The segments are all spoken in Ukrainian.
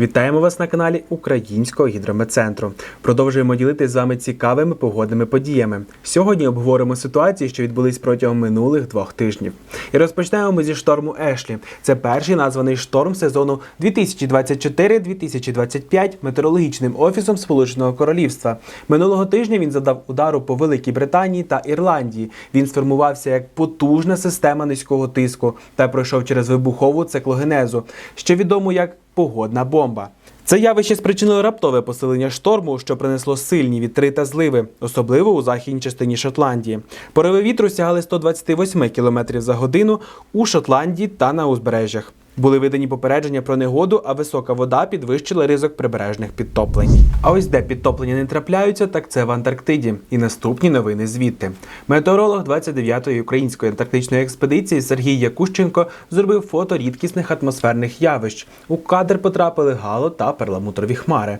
Вітаємо вас на каналі Українського гідрометцентру. Продовжуємо ділитися з вами цікавими погодними подіями. Сьогодні обговоримо ситуації, що відбулись протягом минулих двох тижнів. І розпочнемо ми зі шторму Ешлі. Це перший названий шторм сезону 2024-2025 метеорологічним офісом Сполученого Королівства. Минулого тижня він завдав удару по Великій Британії та Ірландії. Він сформувався як потужна система низького тиску та пройшов через вибухову циклогенезу, що відомо як погодна бомба. Це явище спричинило раптове посилення шторму, що принесло сильні вітри та зливи, особливо у західній частині Шотландії. Пориви вітру сягали 128 км за годину у Шотландії та на узбережжях. Були видані попередження про негоду, а висока вода підвищила ризик прибережних підтоплень. А ось де підтоплення не трапляються, так це в Антарктиді. І наступні новини звідти. Метеоролог 29-ї української антарктичної експедиції Сергій Якущенко зробив фото рідкісних атмосферних явищ. У кадр потрапили гало та перламутрові хмари.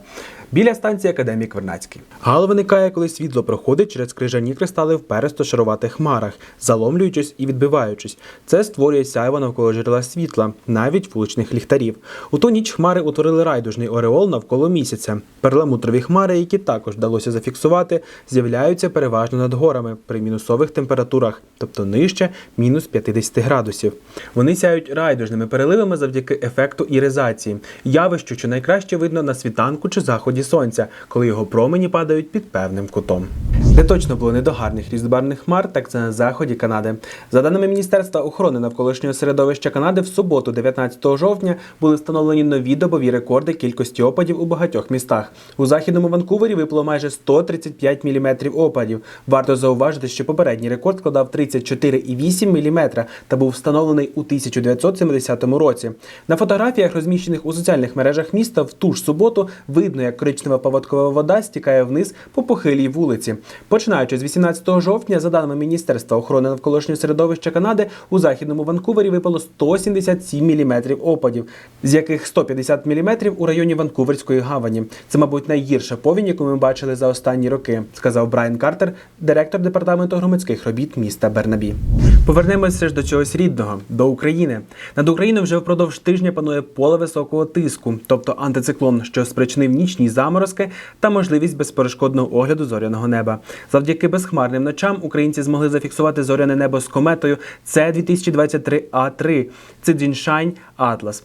Біля станції Академік Вернацький. Гало виникає, коли світло проходить через крижані кристали в пересто-шароватих хмарах, заломлюючись і відбиваючись. Це створює сяйво навколо джерела світла, навіть вуличних ліхтарів. У ту ніч хмари утворили райдужний ореол навколо місяця. Перламутрові хмари, які також вдалося зафіксувати, з'являються переважно над горами при мінусових температурах, тобто нижче мінус 50 градусів. Вони сяють райдужними переливами завдяки ефекту іризації, явищу, що найкраще видно на світанку чи заході сонця, коли його промені падають під певним кутом. Де точно було не до гарних різдвяних хмар, так це на заході Канади. За даними Міністерства охорони навколишнього середовища Канади, в суботу, 19 жовтня, були встановлені нові добові рекорди кількості опадів у багатьох містах. У західному Ванкувері випало майже 135 мм опадів. Варто зауважити, що попередній рекорд складав 34,8 мм та був встановлений у 1970 році. На фотографіях, розміщених у соціальних мережах міста, в ту ж суботу видно, як коричнева паводкова вода стікає вниз по похилій вулиці. Починаючи з 18 жовтня, за даними Міністерства охорони навколишнього середовища Канади, у західному Ванкувері випало 177 мм опадів, з яких 150 мм у районі Ванкуверської гавані. Це, мабуть, найгірша повінь, яку ми бачили за останні роки, сказав Брайан Картер, директор департаменту громадських робіт міста Бернабі. Повернемося ж до чогось рідного, до України. Над Україною вже впродовж тижня панує поле високого тиску, тобто антициклон, що спричинив нічні заморозки та можливість безперешкодного огляду зоряного неба. Завдяки безхмарним ночам українці змогли зафіксувати зоряне небо з кометою С 2023 А 3 Цидзіншань Атлас.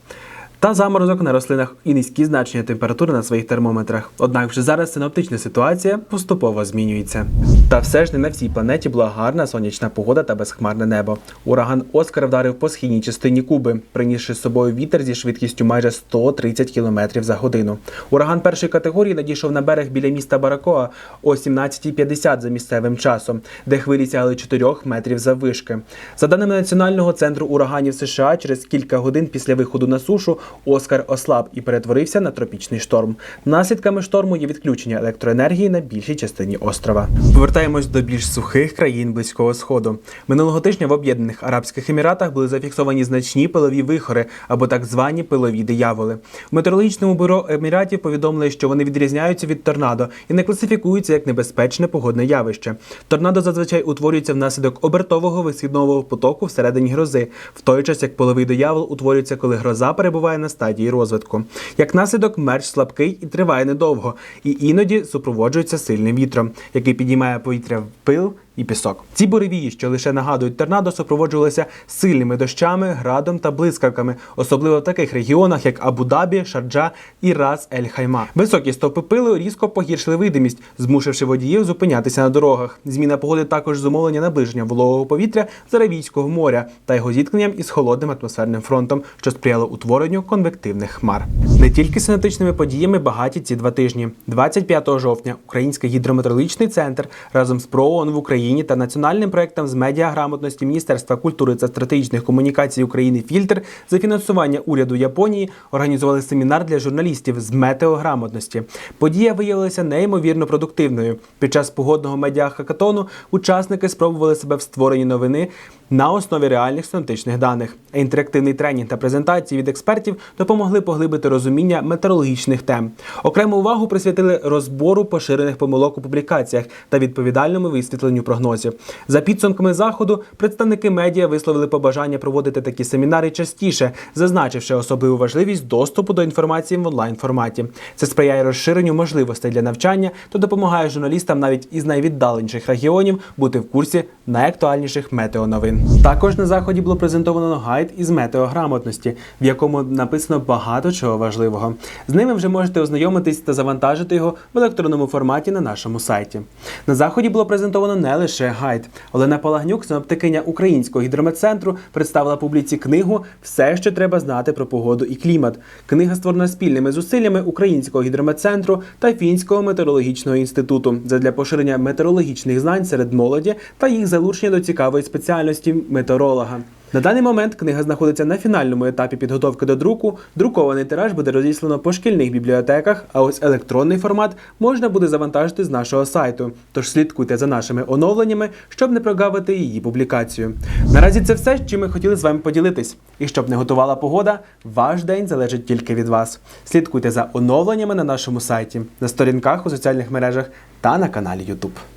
Та заморозок на рослинах і низькі значення температури на своїх термометрах. Однак вже зараз синоптична ситуація поступово змінюється. Та все ж не на всій планеті була гарна сонячна погода та безхмарне небо. Ураган Оскар вдарив по східній частині Куби, принісши з собою вітер зі швидкістю майже 130 км за годину. Ураган першої категорії надійшов на берег біля міста Баракоа о 17.50 за місцевим часом, де хвилі сягали 4 метрів заввишки. За даними Національного центру ураганів США, через кілька годин після виходу на сушу Оскар ослаб і перетворився на тропічний шторм. Наслідками шторму є відключення електроенергії на більшій частині острова. Повертаємось до більш сухих країн близького сходу. Минулого тижня в Об'єднаних Арабських Еміратах були зафіксовані значні пилові вихори або так звані пилові дияволи. У метеорологічному бюро Еміратів повідомили, що вони відрізняються від торнадо і не класифікуються як небезпечне погодне явище. Торнадо зазвичай утворюється внаслідок обертового висхідного потоку всередині грози, в той час як пиловий диявол утворюється, коли гроза перебуває на стадії розвитку. Як наслідок, мерч слабкий і триває недовго, і іноді супроводжується сильним вітром, який підіймає повітря в пил. І пісок. Ці буревії, що лише нагадують торнадо, супроводжувалися сильними дощами, градом та блискавками, особливо в таких регіонах, як Абу-Дабі, Шарджа і Рас Ель Хайма. Високі стопи пилу різко погіршили видимість, змусивши водіїв зупинятися на дорогах. Зміна погоди також зумовлення наближення вологого повітря з Аравійського моря та його зіткненням із холодним атмосферним фронтом, що сприяло утворенню конвективних хмар. Не тільки синоптичними подіями багаті ці два тижні. 25 жовтня Український гідрометеорологічний центр разом з ПРООН в Україні та національним проектом з медіаграмотності Міністерства культури та стратегічних комунікацій України Фільтр за фінансування уряду Японії організували семінар для журналістів з метеограмотності. Подія виявилася неймовірно продуктивною. Під час погодного медіахакатону учасники спробували себе в створенні новини на основі реальних синоптичних даних. Інтерактивний тренінг та презентації від експертів допомогли поглибити розуміння метеорологічних тем. Окрему увагу присвятили розбору поширених помилок у публікаціях та відповідальному висвітленню прогнозів. За підсумками заходу, представники медіа висловили побажання проводити такі семінари частіше, зазначивши особливу важливість доступу до інформації в онлайн форматі. Це сприяє розширенню можливостей для навчання та допомагає журналістам навіть із найвіддаленіших регіонів бути в курсі найактуальніших метеоновин. Також на заході було презентовано гайд із метеограмотності, в якому написано багато чого важливого. З ними вже можете ознайомитись та завантажити його в електронному форматі на нашому сайті. На заході було презентовано не лише гайд. Олена Палагнюк, синоптикиня Українського гідрометцентру, представила публіці книгу Все, що треба знати про погоду і клімат. Книга створена спільними зусиллями Українського гідрометцентру та Фінського метеорологічного інституту задля поширення метеорологічних знань серед молоді та їх залучення до цікавої спеціальності метеоролога. На даний момент книга знаходиться на фінальному етапі підготовки до друку. Друкований тираж буде розіслано по шкільних бібліотеках, а ось електронний формат можна буде завантажити з нашого сайту. Тож слідкуйте за нашими оновленнями, щоб не прогавити її публікацію. Наразі це все, чим ми хотіли з вами поділитись. І щоб не готувала погода, ваш день залежить тільки від вас. Слідкуйте за оновленнями на нашому сайті, на сторінках у соціальних мережах та на каналі YouTube.